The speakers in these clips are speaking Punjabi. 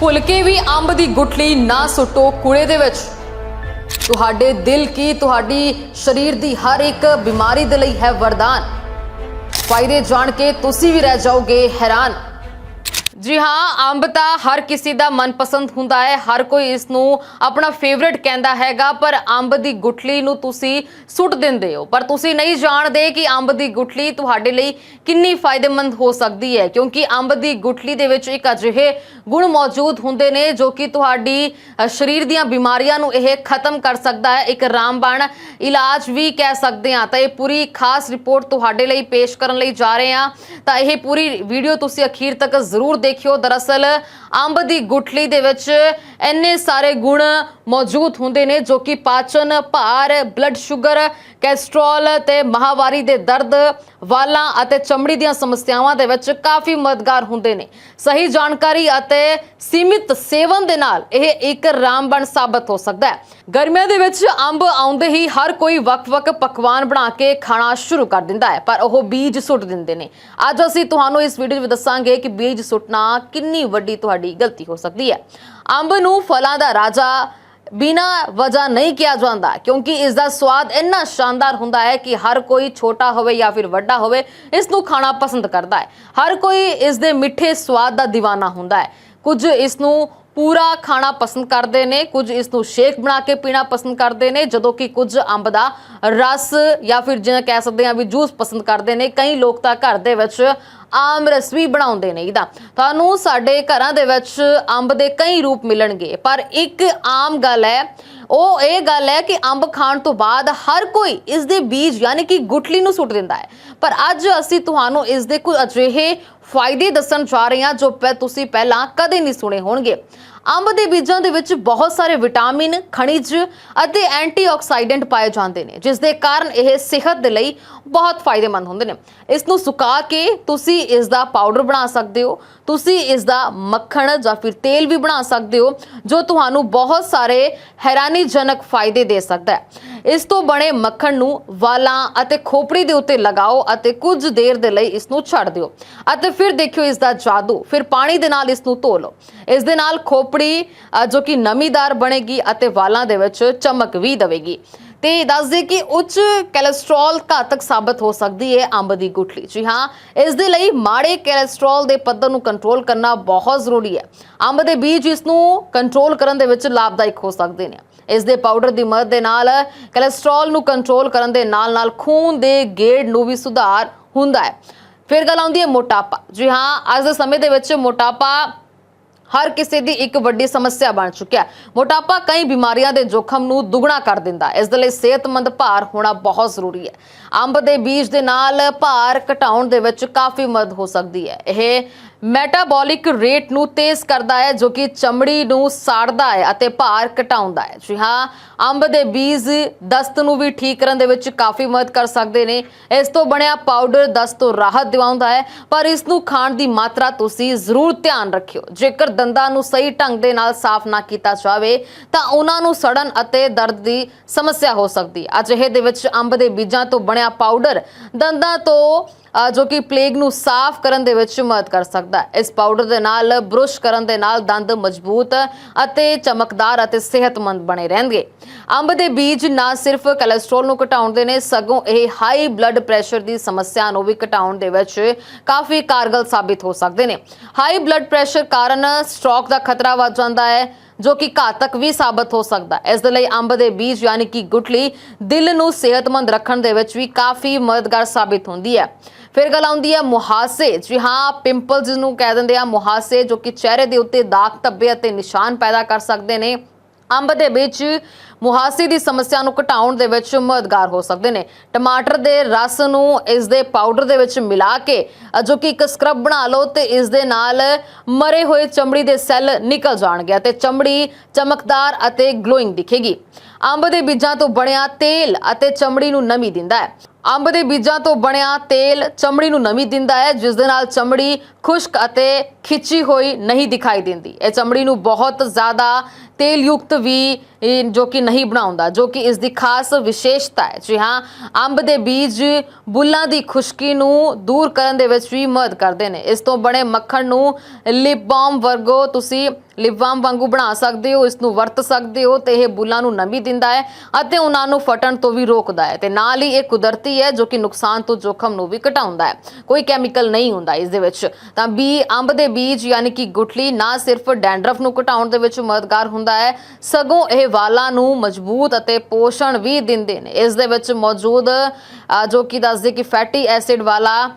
ਭੁੱਲ ਕੇ ਵੀ ਅੰਬ ਦੀ ਗੁਟਲੀ ਨਾ ਸੁੱਟੋ ਕੂੜੇ ਦੇ ਵਿੱਚ। ਤੁਹਾਡੇ ਦਿਲ ਕੀ ਤੁਹਾਡੀ ਸਰੀਰ ਦੀ ਹਰ ਇੱਕ ਬਿਮਾਰੀ ਦੇ ਲਈ ਹੈ ਵਰਦਾਨ। ਫਾਇਦੇ ਜਾਣ ਕੇ ਤੁਸੀਂ ਵੀ ਰਹਿ ਜਾਓਗੇ ਹੈਰਾਨ। ਜੀ ਹਾਂ, ਅੰਬ ਤਾਂ ਹਰ ਕਿਸੇ ਦਾ ਮਨਪਸੰਦ ਹੁੰਦਾ ਹੈ। ਹਰ ਕੋਈ ਇਸ ਨੂੰ ਆਪਣਾ ਫੇਵਰਿਟ ਕਹਿੰਦਾ ਹੈਗਾ, ਪਰ ਅੰਬ ਦੀ ਗੁਠਲੀ ਨੂੰ ਤੁਸੀਂ ਸੁੱਟ ਦਿੰਦੇ ਹੋ। ਪਰ ਤੁਸੀਂ ਨਹੀਂ ਜਾਣਦੇ ਕਿ ਅੰਬ ਦੀ ਗੁਠਲੀ ਤੁਹਾਡੇ ਲਈ ਕਿੰਨੀ ਫਾਇਦੇਮੰਦ ਹੋ ਸਕਦੀ ਹੈ, ਕਿਉਂਕਿ ਅੰਬ ਦੀ ਗੁਠਲੀ ਦੇ ਵਿੱਚ ਇੱਕ ਅਜਿਹੇ ਗੁਣ ਮੌਜੂਦ ਹੁੰਦੇ ਨੇ ਜੋ ਕਿ ਤੁਹਾਡੀ ਸਰੀਰ ਦੀਆਂ ਬਿਮਾਰੀਆਂ ਨੂੰ ਇਹ ਖਤਮ ਕਰ ਸਕਦਾ ਹੈ। ਇੱਕ ਰਾਮਬਾਣ ਇਲਾਜ ਵੀ ਕਹਿ ਸਕਦੇ ਹਾਂ। ਤਾਂ ਇਹ ਪੂਰੀ ਖਾਸ ਰਿਪੋਰਟ ਤੁਹਾਡੇ ਲਈ ਪੇਸ਼ ਕਰਨ ਲਈ ਜਾ ਰਹੇ ਹਾਂ। ਤਾਂ ਇਹ ਪੂਰੀ ਵੀਡੀਓ ਤੁਸੀਂ ਅਖੀਰ ਤੱਕ ਜ਼ਰੂਰ ਦੇਖਿਓ, ਦਰਅਸਲ ਅੰਬ ਦੀ ਗੁਠਲੀ ਦੇ ਵਿੱਚ ਇੰਨੇ ਸਾਰੇ ਗੁਣ ਮੌਜੂਦ ਹੁੰਦੇ ਨੇ ਜੋ ਕਿ ਪਾਚਨ, ਭਾਰ ਬਲੱਡ ਸ਼ੂਗਰ ਕੈਸਟਰੋਲ ਤੇ ਮਹਾਵਾਰੀ ਦੇ ਦਰਦ, ਵਾਲਾਂ ਅਤੇ ਚਮੜੀ ਦੀਆਂ ਸਮੱਸਿਆਵਾਂ ਦੇ ਵਿੱਚ ਕਾਫੀ ਮਦਦਗਾਰ ਹੁੰਦੇ ਨੇ। ਸਹੀ ਜਾਣਕਾਰੀ ਅਤੇ ਸੀਮਿਤ ਸੇਵਨ ਦੇ ਨਾਲ ਇਹ ਇੱਕ ਰਾਮਬਣ ਸਾਬਤ ਹੋ ਸਕਦਾ ਹੈ। ਗਰਮੀਆਂ ਦੇ ਵਿੱਚ ਅੰਬ ਆਉਂਦੇ ਹੀ ਹਰ ਕੋਈ ਵੱਖ-ਵੱਖ ਪਕਵਾਨ ਬਣਾ ਕੇ ਖਾਣਾ ਸ਼ੁਰੂ ਕਰ ਦਿੰਦਾ ਹੈ, ਪਰ ਉਹ ਬੀਜ ਸੁੱਟ ਦਿੰਦੇ ਨੇ। ਅੱਜ ਅਸੀਂ ਤੁਹਾਨੂੰ ਇਸ ਵੀਡੀਓ ਵਿੱਚ ਦੱਸਾਂਗੇ ਕਿ ਬੀਜ ਸੁੱਟਣਾ ਕਿੰਨੀ ਵੱਡੀ ਤੁਹਾਡੀ ਗਲਤੀ ਹੋ ਸਕਦੀ ਹੈ। ਅੰਬ ਨੂੰ ਫਲਾਂ ਦਾ ਰਾਜਾ ਬਿਨਾ ਵਜ੍ਹਾ ਨਹੀਂ ਕਿਹਾ ਜਾਂਦਾ, ਕਿਉਂਕਿ ਇਸ ਦਾ ਸਵਾਦ ਇੰਨਾ ਸ਼ਾਨਦਾਰ ਹੁੰਦਾ ਹੈ ਕਿ ਹਰ ਕੋਈ ਛੋਟਾ ਹੋਵੇ ਜਾਂ ਫਿਰ ਵੱਡਾ ਹੋਵੇ ਇਸ ਨੂੰ ਖਾਣਾ ਪਸੰਦ ਕਰਦਾ ਹੈ। ਹਰ ਕੋਈ ਇਸ ਦੇ ਮਿੱਠੇ ਸਵਾਦ ਦਾ دیਵਾਨਾ ਹੁੰਦਾ ਹੈ। ਕੁਝ ਇਸ ਨੂੰ ਪੂਰਾ ਖਾਣਾ ਪਸੰਦ ਕਰਦੇ ਨੇ, ਕੁਝ ਇਸ ਨੂੰ ਸ਼ੇਕ ਬਣਾ ਕੇ ਪੀਣਾ ਪਸੰਦ ਕਰਦੇ ਨੇ, ਜਦੋਂ ਕਿ ਕੁਝ ਅੰਬ ਦਾ ਰਸ ਜਾਂ ਫਿਰ ਜਿਵੇਂ ਕਹਿ ਸਕਦੇ ਹਾਂ ਵੀ ਜੂਸ ਪਸੰਦ ਕਰਦੇ ਨੇ। ਕਈ ਲੋਕ ਤਾਂ ਘਰ ਦੇ ਵਿੱਚ ਆਮ ਰਸ ਵੀ ਬਣਾਉਂਦੇ ਨੇ ਇਹਦਾ। ਤੁਹਾਨੂੰ ਸਾਡੇ ਘਰਾਂ ਦੇ ਵਿੱਚ ਅੰਬ ਦੇ ਕਈ ਰੂਪ ਮਿਲਣਗੇ, ਪਰ ਇੱਕ ਆਮ ਗੱਲ ਹੈ, ਉਹ ਇਹ ਗੱਲ ਹੈ ਕਿ ਅੰਬ ਖਾਣ ਤੋਂ ਬਾਅਦ ਹਰ ਕੋਈ ਇਸ ਦੇ ਬੀਜ ਯਾਨੀ ਕਿ ਗੁਟਲੀ ਨੂੰ ਸੁੱਟ ਦਿੰਦਾ ਹੈ। ਪਰ ਅੱਜ ਅਸੀਂ ਤੁਹਾਨੂੰ ਇਸ ਦੇ ਕੁਝ ਅਜਿਹੇ ਫਾਇਦੇ ਦੱਸਣ ਜਾ ਰਹੇ ਹਾਂ ਜੋ ਤੁਸੀਂ ਪਹਿਲਾਂ ਕਦੇ ਨਹੀਂ ਸੁਣੇ ਹੋਣਗੇ। ਅੰਬ ਦੇ ਬੀਜਾਂ ਦੇ ਵਿੱਚ ਬਹੁਤ ਸਾਰੇ ਵਿਟਾਮਿਨ, ਖਣਿਜ ਅਤੇ ਐਂਟੀਆਕਸਾਈਡੈਂਟ ਪਾਏ ਜਾਂਦੇ ਨੇ, ਜਿਸ ਦੇ ਕਾਰਨ ਇਹ ਸਿਹਤ ਦੇ ਲਈ ਬਹੁਤ ਫਾਇਦੇਮੰਦ ਹੁੰਦੇ ਨੇ। ਇਸ ਨੂੰ ਸੁਕਾ ਕੇ ਤੁਸੀਂ ਇਸ ਦਾ ਪਾਊਡਰ ਬਣਾ ਸਕਦੇ ਹੋ, ਤੁਸੀਂ ਇਸ ਦਾ ਮੱਖਣ ਜਾਂ ਫਿਰ ਤੇਲ ਵੀ ਬਣਾ ਸਕਦੇ ਹੋ, ਜੋ ਤੁਹਾਨੂੰ ਬਹੁਤ ਸਾਰੇ ਹੈਰਾਨੀਜਨਕ ਫਾਇਦੇ ਦੇ ਸਕਦਾ ਹੈ। ਇਸ ਤੋਂ ਬਣੇ ਮੱਖਣ ਨੂੰ ਵਾਲਾਂ ਅਤੇ ਖੋਪੜੀ ਦੇ ਉੱਤੇ ਲਗਾਓ ਅਤੇ ਕੁਝ ਦੇਰ ਦੇ ਲਈ ਇਸ ਨੂੰ ਛੱਡ ਦਿਓ। ਅਤੇ ਫਿਰ ਦੇਖਿਓ ਇਸ ਦਾ ਜਾਦੂ, ਫਿਰ ਪਾਣੀ ਦੇ ਨਾਲ ਇਸ ਨੂੰ ਧੋ ਲਓ। ਇਸ ਦੇ ਨਾਲ ਖੋਪ ਖੋਪੜੀ ਜੋ ਕਿ ਨਮੀਦਾਰ ਬਣੇਗੀ ਅਤੇ ਵਾਲਾਂ ਦੇ ਵਿੱਚ ਚਮਕ ਵੀ ਦੇਵੇਗੀ। ਤੇ ਦੱਸਦੇ ਕਿ ਉੱਚ ਕੋਲੇਸਟ੍ਰੋਲ ਘਾਤਕ ਸਾਬਤ ਹੋ ਸਕਦੀ ਹੈ ਅੰਬ ਦੀ ਗੁਠਲੀ। ਜੀ ਹਾਂ, ਇਸ ਦੇ ਲਈ ਮਾੜੇ ਕੋਲੇਸਟ੍ਰੋਲ ਦੇ ਪੱਧਰ ਨੂੰ ਕੰਟਰੋਲ ਕਰਨਾ ਬਹੁਤ ਜ਼ਰੂਰੀ ਹੈ। ਅੰਬ ਦੇ ਬੀਜ ਇਸ ਨੂੰ ਕੰਟਰੋਲ ਕਰਨ ਦੇ ਵਿੱਚ ਲਾਭਦਾਇਕ ਹੋ ਸਕਦੇ ਨੇ। ਇਸ ਦੇ ਪਾਊਡਰ ਦੀ ਮਦਦ ਦੇ ਨਾਲ ਕੋਲੇਸਟ੍ਰੋਲ ਨੂੰ ਕੰਟਰੋਲ ਕਰਨ ਦੇ ਨਾਲ-ਨਾਲ ਖੂਨ ਦੇ ਗੇੜ ਨੂੰ ਵੀ ਸੁਧਾਰ ਹੁੰਦਾ ਹੈ। ਫਿਰ ਗੱਲ ਆਉਂਦੀ ਹੈ ਮੋਟਾਪਾ। ਜੀ ਹਾਂ, ਅੱਜ ਦੇ ਸਮੇਂ ਦੇ ਵਿੱਚ ਮੋਟਾਪਾ ਹਰ ਕਿਸੇ ਦੀ ਇੱਕ ਵੱਡੀ ਸਮੱਸਿਆ ਬਣ ਚੁੱਕਿਆ ਮੋਟਾਪਾ ਕਈ ਬਿਮਾਰੀਆਂ ਦੇ ਜੋਖਮ ਨੂੰ ਦੁੱਗਣਾ ਕਰ ਦਿੰਦਾ ਹੈ। ਇਸ ਦੇ ਲਈ ਸਿਹਤਮੰਦ ਭਾਰ ਹੋਣਾ ਬਹੁਤ ਜ਼ਰੂਰੀ ਹੈ। ਅੰਬ ਦੇ ਬੀਜ ਦੇ ਨਾਲ ਭਾਰ ਘਟਾਉਣ ਦੇ ਵਿੱਚ ਕਾਫੀ ਮਦਦ ਹੋ ਸਕਦੀ ਹੈ। ਇਹ ਮੈਟਾਬੋਲਿਕ ਰੇਟ ਨੂੰ ਤੇਜ਼ ਕਰਦਾ ਹੈ, ਜੋ ਕਿ ਚਮੜੀ ਨੂੰ ਸਾੜਦਾ ਹੈ ਅਤੇ ਭਾਰ ਘਟਾਉਂਦਾ ਹੈ। ਜੀ ਹਾਂ, ਅੰਬ ਦੇ ਬੀਜ ਦਸਤ ਨੂੰ ਵੀ ਠੀਕ ਕਰਨ ਦੇ ਵਿੱਚ ਕਾਫੀ ਮਦਦ ਕਰ ਸਕਦੇ ਨੇ। ਇਸ ਤੋਂ ਬਣਿਆ ਪਾਊਡਰ ਦਸਤ ਤੋਂ ਰਾਹਤ ਦਿਵਾਉਂਦਾ ਹੈ, ਪਰ ਇਸ ਨੂੰ ਖਾਣ ਦੀ ਮਾਤਰਾ ਤੁਸੀਂ ਜ਼ਰੂਰ ਧਿਆਨ ਰੱਖਿਓ। ਜੇਕਰ ਦੰਦਾਂ ਨੂੰ ਸਹੀ ਢੰਗ ਦੇ ਨਾਲ ਸਾਫ਼ ਨਾ ਕੀਤਾ ਜਾਵੇ, ਤਾਂ ਉਹਨਾਂ ਨੂੰ ਸੜਨ ਅਤੇ ਦਰਦ ਦੀ ਸਮੱਸਿਆ ਹੋ ਸਕਦੀ ਹੈ। ਅਜਿਹੇ ਦੇ ਵਿੱਚ ਅੰਬ ਦੇ ਬੀਜਾਂ ਤੋਂ ਬਣਿਆ ਪਾਊਡਰ ਦੰਦਾਂ ਤੋਂ ਜੋ ਕਿ ਪਲੇਗ ਨੂੰ ਸਾਫ਼ ਕਰਨ ਦੇ ਵਿੱਚ ਮਦਦ ਕਰ ਸਕਦਾ ਹੈ। ਇਸ ਪਾਊਡਰ ਦੇ ਨਾਲ ਬਰੁਸ਼ ਕਰਨ ਦੇ ਨਾਲ ਦੰਦ ਮਜ਼ਬੂਤ ਅਤੇ ਚਮਕਦਾਰ ਅਤੇ ਸਿਹਤਮੰਦ ਬਣੇ ਰਹਿਣਗੇ। ਅੰਬ ਦੇ ਬੀਜ ਨਾ ਸਿਰਫ ਕੋਲੇਸਟ੍ਰੋਲ ਨੂੰ ਘਟਾਉਂਦੇ ਨੇ, ਸਗੋਂ ਇਹ ਹਾਈ ਬਲੱਡ ਪ੍ਰੈਸ਼ਰ ਦੀ ਸਮੱਸਿਆ ਨੂੰ ਵੀ ਘਟਾਉਣ ਦੇ ਵਿੱਚ ਕਾਫੀ ਕਾਰਗਰ ਸਾਬਿਤ ਹੋ ਸਕਦੇ ਨੇ। ਹਾਈ ਬਲੱਡ ਪ੍ਰੈਸ਼ਰ ਕਾਰਨ ਸਟ੍ਰੋਕ ਦਾ ਖਤਰਾ ਵੱਧ ਜਾਂਦਾ ਹੈ। ਜੋ ਕਿ ਘਾਤਕ ਵੀ ਸਾਬਤ ਹੋ ਸਕਦਾ ਇਸ ਦੇ ਲਈ ਅੰਬ ਦੇ ਬੀਜ ਯਾਨੀ ਕਿ ਗੁਟਲੀ ਦਿਲ ਨੂੰ ਸਿਹਤਮੰਦ ਰੱਖਣ ਦੇ ਵਿੱਚ ਵੀ ਕਾਫੀ ਮਦਦਗਾਰ ਸਾਬਿਤ ਹੁੰਦੀ ਹੈ। ਫਿਰ ਗੱਲ ਆਉਂਦੀ ਹੈ ਮੁਹਾਸੇ। ਜੀ ਹਾਂ ਪਿੰਪਲਸ ਨੂੰ ਕਹਿ ਦਿੰਦੇ ਆ ਮੁਹਾਸੇ, ਜੋ ਕਿ ਚਿਹਰੇ ਦੇ ਉੱਤੇ ਦਾਗ ਧੱਬੇ ਅਤੇ ਨਿਸ਼ਾਨ ਪੈਦਾ ਕਰ ਸਕਦੇ ਨੇ। ਅੰਬ ਦੇ ਵਿੱਚ ਮੁਹਾਸੇ ਦੀ ਸਮੱਸਿਆ ਨੂੰ ਘਟਾਉਣ ਦੇ ਵਿੱਚ ਮਦਦਗਾਰ ਹੋ ਸਕਦੇ ਨੇ। ਟਮਾਟਰ ਦੇ ਰਸ ਨੂੰ ਇਸ ਦੇ ਪਾਊਡਰ ਦੇ ਵਿੱਚ ਮਿਲਾ ਕੇ ਅ, ਜੋ ਕਿ ਇੱਕ ਸਕਰਬ ਬਣਾ ਲਓ ਤੇ ਇਸ ਦੇ ਨਾਲ ਮਰੇ ਹੋਏ ਚਮੜੀ ਦੇ ਸੈੱਲ ਨਿਕਲ ਜਾਣਗੇ ਤੇ ਚਮੜੀ ਚਮਕਦਾਰ ਅਤੇ ਗਲੋਇੰਗ ਦਿਖੇਗੀ। ਅੰਬ ਦੇ ਬੀਜਾਂ ਤੋਂ ਬਣਿਆ ਤੇਲ ਅਤੇ ਚਮੜੀ ਨੂੰ ਨਮੀ ਦਿੰਦਾ ਹੈ। ਅੰਬ ਦੇ ਬੀਜਾਂ ਤੋਂ ਬਣਿਆ ਤੇਲ ਚਮੜੀ ਨੂੰ ਨਮੀ ਦਿੰਦਾ ਹੈ, ਜਿਸ ਦੇ ਨਾਲ ਚਮੜੀ ਖੁਸ਼ਕ ਅਤੇ ਖਿੱਚੀ ਹੋਈ ਨਹੀਂ ਦਿਖਾਈ ਦਿੰਦੀ। ਇਹ ਚਮੜੀ ਨੂੰ ਬਹੁਤ ਜ਼ਿਆਦਾ ਤੇਲ ਯੁਕਤ ਵੀ ਜੋ ਕਿ ਨਹੀਂ ਬਣਾਉਂਦਾ, ਜੋ ਕਿ ਇਸ ਦੀ ਖਾਸ ਵਿਸ਼ੇਸ਼ਤਾ ਹੈ। ਜੀ ਹਾਂ, ਅੰਬ ਦੇ ਬੀਜ ਬੁੱਲਾਂ ਦੀ ਖੁਸ਼ਕੀ ਨੂੰ ਦੂਰ ਕਰਨ ਦੇ ਵਿੱਚ ਵੀ ਮਦਦ ਕਰਦੇ ਨੇ। ਇਸ ਤੋਂ ਬਣੇ ਮੱਖਣ ਨੂੰ ਲਿਪ ਬਾਮ ਵਰਗੋ ਤੁਸੀਂ ਲਿਪ ਬਾਮ ਵਾਂਗੂ ਬਣਾ ਸਕਦੇ ਹੋ, ਇਸ ਨੂੰ ਵਰਤ ਸਕਦੇ ਹੋ ਤੇ ਇਹ ਬੁੱਲਾਂ ਨੂੰ ਨਮੀ ਦਿੰਦਾ ਹੈ ਅਤੇ ਉਹਨਾਂ ਨੂੰ ਫਟਣ ਤੋਂ ਵੀ ਰੋਕਦਾ ਹੈ। ਤੇ ਨਾਲ ਹੀ ਇਹ ਕੁਦਰਤੀ ਹੈ, ਜੋ ਕਿ ਨੁਕਸਾਨ ਤੋਂ ਜੋਖਮ ਨੂੰ ਵੀ ਘਟਾਉਂਦਾ ਹੈ। ਕੋਈ ਕੈਮੀਕਲ ਨਹੀਂ ਹੁੰਦਾ ਇਸ ਦੇ ਵਿੱਚ। ਤਾਂ ਬੀ, ਅੰਬ ਦੇ ਬੀਜ ਯਾਨੀ ਕਿ ਗੁਠਲੀ ਨਾ ਸਿਰਫ ਡੈਂਡਰਫ ਨੂੰ ਘਟਾਉਣ ਦੇ ਵਿੱਚ ਮਦਦਗਾਰ ਹੁੰਦਾ ਹੈ, ਸਗੋਂ ਇਹ ਵਾਲਾਂ ਨੂੰ ਮਜ਼ਬੂਤ ਅਤੇ ਪੋਸ਼ਣ ਵੀ ਦਿੰਦੇ ਨੇ। ਇਸ ਦੇ ਵਿੱਚ ਮੌਜੂਦ ਜੋ ਕਿ ਦੱਸਦੇ ਕਿ ਫੈਟੀ ਐਸਿਡ ਵਾਲਾ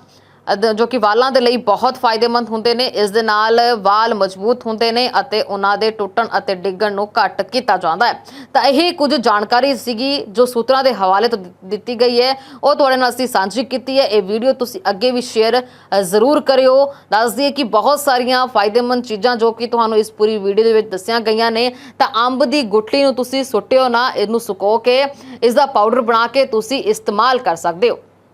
ਜੋ ਕਿ ਵਾਲਾਂ ਦੇ ਲਈ ਬਹੁਤ ਫਾਇਦੇਮੰਦ ਹੁੰਦੇ ਨੇ, ਇਸ ਦੇ ਨਾਲ ਵਾਲ ਮਜ਼ਬੂਤ ਹੁੰਦੇ ਨੇ ਅਤੇ ਉਹਨਾਂ ਦੇ ਟੁੱਟਣ ਅਤੇ ਡਿੱਗਣ ਨੂੰ ਘੱਟ ਕੀਤਾ ਜਾਂਦਾ ਹੈ। ਤਾਂ ਇਹ ਕੁਝ ਜਾਣਕਾਰੀ ਸੀਗੀ ਜੋ ਸੂਤਰਾਂ ਦੇ ਹਵਾਲੇ ਤੋਂ ਦਿੱ- ਦਿੱਤੀ ਗਈ ਹੈ। ਉਹ ਤੁਹਾਡੇ ਨਾਲ ਅਸੀਂ ਸਾਂਝੀ ਕੀਤੀ ਹੈ। ਇਹ ਵੀਡੀਓ ਤੁਸੀਂ ਅੱਗੇ ਵੀ ਸ਼ੇਅਰ ਜ਼ਰੂਰ ਕਰਿਓ। ਦੱਸ ਦਈਏ ਕਿ ਬਹੁਤ ਸਾਰੀਆਂ ਫਾਇਦੇਮੰਦ ਚੀਜ਼ਾਂ ਜੋ ਕਿ ਤੁਹਾਨੂੰ ਇਸ ਪੂਰੀ ਵੀਡੀਓ ਦੇ ਵਿੱਚ ਦੱਸੀਆਂ ਗਈਆਂ ਨੇ, ਤਾਂ ਅੰਬ ਦੀ ਗੁਠਲੀ ਨੂੰ ਤੁਸੀਂ ਸੁੱਟਿਓ ਨਾ, ਇਹਨੂੰ ਸੁਕੋ ਕੇ ਇਸ ਦਾ ਪਾਊਡਰ ਬਣਾ ਕੇ ਤੁਸੀਂ ਇਸਤੇਮਾਲ ਕਰ ਸਕਦੇ ਹੋ।